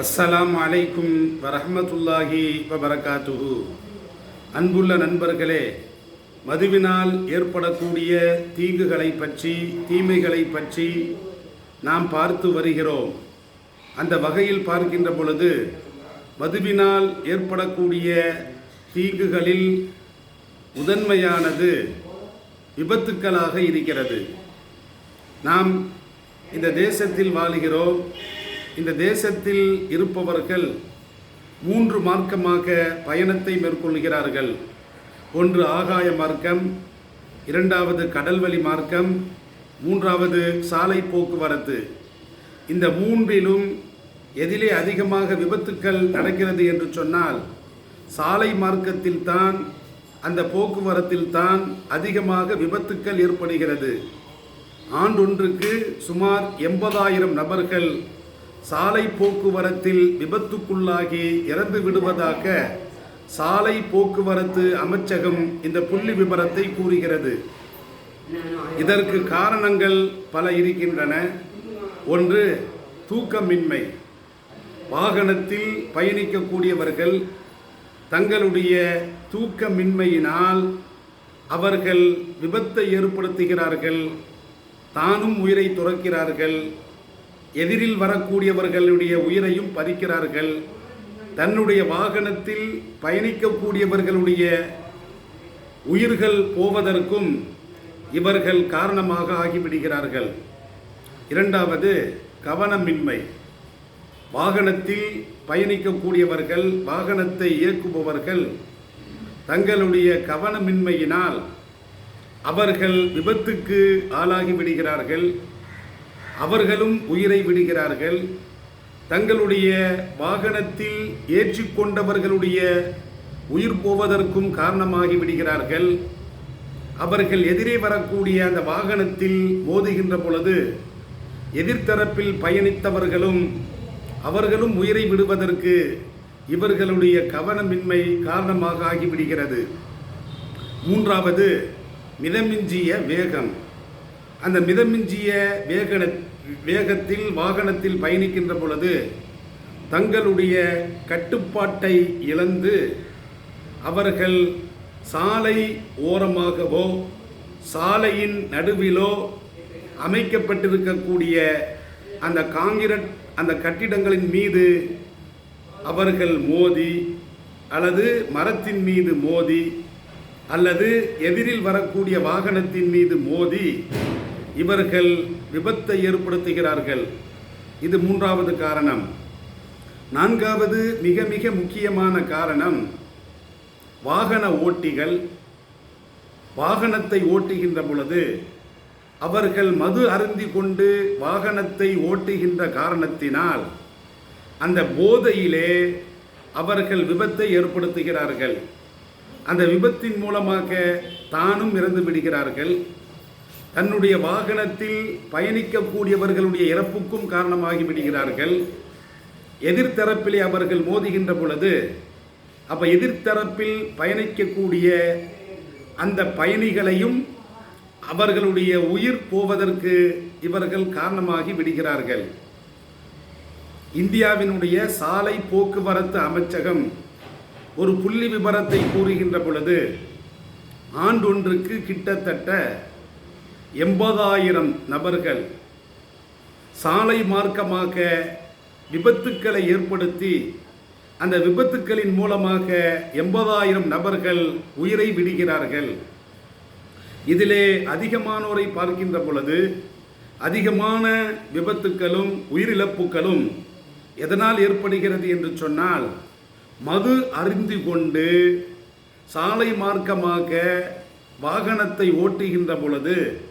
அஸ்ஸலாம் அலைக்கும் வரஹமத்துல்லாஹி வபரகாத்துஹு. அன்புள்ள நண்பர்களே மதுவினால் ஏற்படக்கூடிய தீங்குகளை பற்றி தீமைகளை பற்றி நாம் பார்த்து வருகிறோம். அந்த வகையில் பார்க்கின்ற பொழுது மதுவினால் ஏற்படக்கூடிய தீங்குகளில் முதன்மையானது விபத்துக்களாக இருக்கிறது. நாம் இந்த தேசத்தில் வாழுகிறோம். இந்த தேசத்தில் இருப்பவர்கள் மூன்று மார்க்கமாக பயணத்தை மேற்கொள்கிறார்கள். ஒன்று ஆகாய மார்க்கம் இரண்டாவது கடல்வழி மார்க்கம் மூன்றாவது சாலை போக்குவரத்து. இந்த மூன்றிலும் எதிலே அதிகமாக விபத்துக்கள் நடக்கிறது என்று சொன்னால் சாலை மார்க்கத்தில் தான் அந்த போக்குவரத்தில் தான் அதிகமாக விபத்துக்கள் ஏற்படுகிறது. ஆண்டொன்றுக்கு சுமார் எண்பதாயிரம் நபர்கள் சாலை போக்குவரத்தில் விபத்துக்குள்ளாகி இறந்து விடுவதாக சாலை போக்குவரத்து அமைச்சகம் இந்த புள்ளி விபரத்தை கூறுகிறது. இதற்கு காரணங்கள் பல இருக்கின்றன. ஒன்று தூக்கமின்மை. வாகனத்தில் பயணிக்கக்கூடியவர்கள் தங்களுடைய தூக்கமின்மையினால் அவர்கள் விபத்தை ஏற்படுத்துகிறார்கள் தானும் உயிரை துறக்கிறார்கள் எதிரில் வரக்கூடியவர்களுடைய உயிரையும் பறிக்கிறார்கள். தன்னுடைய வாகனத்தில் பயணிக்கக்கூடியவர்களுடைய உயிர்கள் போவதற்கும் இவர்கள் காரணமாக ஆகிவிடுகிறார்கள். இரண்டாவது கவனமின்மை. வாகனத்தில் பயணிக்கக்கூடியவர்கள் வாகனத்தை இயக்குபவர்கள் தங்களுடைய கவனமின்மையினால் அவர்கள் விபத்துக்கு ஆளாகி விடுகிறார்கள் அவர்களும் உயிரை விடுகிறார்கள். தங்களுடைய வாகனத்தில் ஏற்றிக்கொண்டவர்களுடைய உயிர் போவதற்கும் காரணமாகி விடுகிறார்கள். அவர்கள் எதிரே வரக்கூடிய அந்த வாகனத்தில் மோதுகின்ற பொழுது எதிர்த்தரப்பில் பயணித்தவர்களும் அவர்களும் உயிரை விடுவதற்கு இவர்களுடைய கவனமின்மை காரணமாக ஆகிவிடுகிறது மூன்றாவது மிதமிஞ்சிய வேகம். அந்த மிதமிஞ்சிய வேக வேகத்தில் வாகனத்தில் பயணிக்கின்ற பொழுது தங்களுடைய கட்டுப்பாட்டை இழந்து அவர்கள் சாலை ஓரமாகவோ சாலையின் நடுவிலோ அமைக்கப்பட்டிருக்கக்கூடிய அந்த காங்கிரட் அந்த கட்டிடங்களின் மீது அவர்கள் மோதி அல்லது மரத்தின் மீது மோதி அல்லது எதிரில் வரக்கூடிய வாகனத்தின் மீது மோதி இவர்கள் விபத்தை ஏற்படுத்துகிறார்கள். இது மூன்றாவது காரணம். நான்காவது மிக மிக முக்கியமான காரணம். வாகன ஓட்டிகள் வாகனத்தை ஓட்டுகின்ற பொழுது அவர்கள் மது அருந்தி கொண்டு வாகனத்தை ஓட்டுகின்ற காரணத்தினால் அந்த போதையிலே அவர்கள் விபத்தை ஏற்படுத்துகிறார்கள். அந்த விபத்தின் மூலமாக தானும் இறந்து விடுகிறார்கள். தன்னுடைய வாகனத்தில் பயணிக்கக்கூடியவர்களுடைய இறப்புக்கும் காரணமாகி விடுகிறார்கள். எதிர்த்தரப்பிலே அவர்கள் மோதுகின்ற பொழுது அப்போ எதிர்த்தரப்பில் பயணிக்கக்கூடிய அந்த பயணிகளையும் அவர்களுடைய உயிர் போவதற்கு இவர்கள் காரணமாகி விடுகிறார்கள். இந்தியாவினுடைய சாலை போக்குவரத்து அமைச்சகம் ஒரு புள்ளி விபரத்தை கூறுகின்ற பொழுது ஆண்டொன்றுக்கு கிட்டத்தட்ட எண்பதாயிரம் நபர்கள் சாலை மார்க்கமாக விபத்துக்களை ஏற்படுத்தி அந்த விபத்துக்களின் மூலமாக எண்பதாயிரம் நபர்கள் உயிரை விடுகிறார்கள். இதிலே அதிகமானோரை பார்க்கின்ற பொழுது அதிகமான விபத்துக்களும் உயிரிழப்புகளும் எதனால் ஏற்படுகிறது என்று சொன்னால் மது அறிந்து கொண்டு சாலை மார்க்கமாக வாகனத்தை ஓட்டுகின்ற பொழுது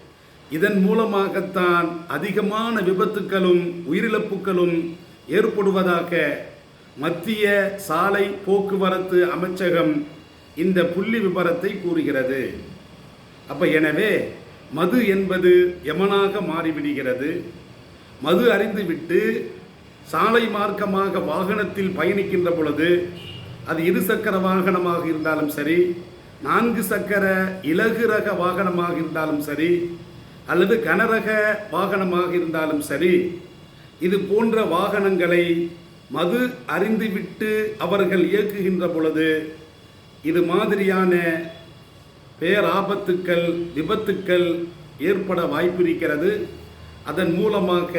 இதன் மூலமாகத்தான் அதிகமான விபத்துக்களும் உயிரிழப்புகளும் ஏற்படுவதாக மத்திய சாலை போக்குவரத்து அமைச்சகம் இந்த புள்ளி விபரத்தை கூறுகிறது. அப்ப எனவே மது என்பது யமனாக மாறிவிடுகிறது. மது அறிந்துவிட்டு சாலை மார்க்கமாக வாகனத்தில் பயணிக்கின்ற பொழுது அது இருசக்கர வாகனமாக இருந்தாலும் சரி நான்கு சக்கர இலகு ரக வாகனமாக இருந்தாலும் சரி அல்லது கனரக வாகனமாக இருந்தாலும் சரி இது போன்ற வாகனங்களை மது அறிந்துவிட்டு அவர்கள் இயக்குகின்ற பொழுது இது மாதிரியான பேராபத்துக்கள் விபத்துக்கள் ஏற்பட வாய்ப்பிருக்கிறது. அதன் மூலமாக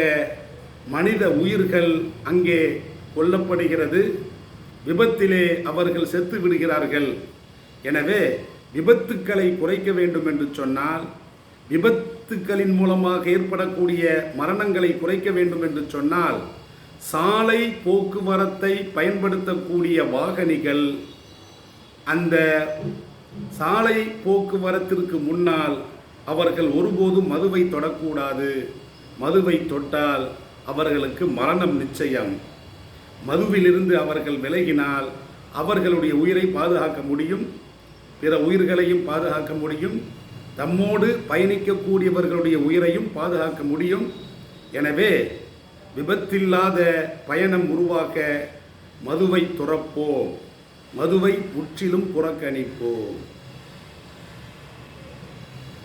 மனித உயிர்கள் அங்கே கொல்லப்படுகிறது. விபத்திலே அவர்கள் செத்து விடுகிறார்கள் எனவே விபத்துக்களை குறைக்க வேண்டும் என்று சொன்னால் விபத்துக்களின் மூலமாக ஏற்படக்கூடிய மரணங்களை குறைக்க வேண்டும் என்று சொன்னால் சாலை போக்குவரத்தை பயன்படுத்தக்கூடிய வாகனிகள் அந்த சாலை போக்குவரத்திற்கு முன்னால் அவர்கள் ஒருபோதும் மதுவை தொடக்கூடாது. மதுவை தொட்டால் அவர்களுக்கு மரணம் நிச்சயம். மதுவிலிருந்து அவர்கள் விலகினால் அவர்களுடைய உயிரை பாதுகாக்க முடியும். பிற உயிர்களையும் பாதுகாக்க முடியும். தம்மோடு பயணிக்கக்கூடியவர்களுடைய உயிரையும் பாதுகாக்க முடியும். எனவே விபத்தில்லாத பயணம் உருவாக்க மதுவை துறப்போம். மதுவை முற்றிலும் புறக்கணிப்போம்.